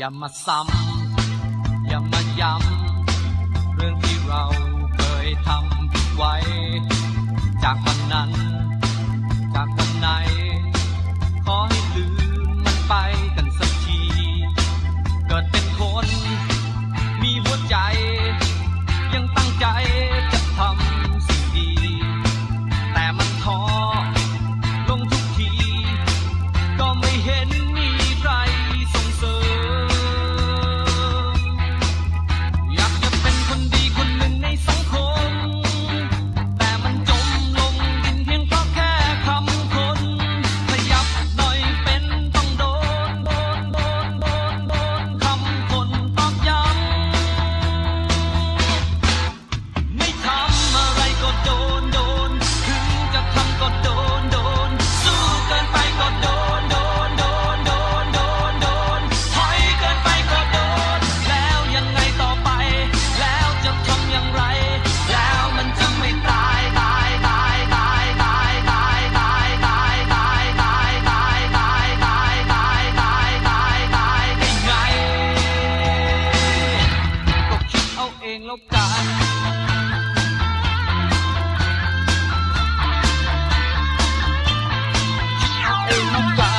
อย่ามาซ้ำอย่ามาย้ำเรื่องที่เราเคยทำไว้ จากวันนั้น องแล้วกันเองแล้วกัน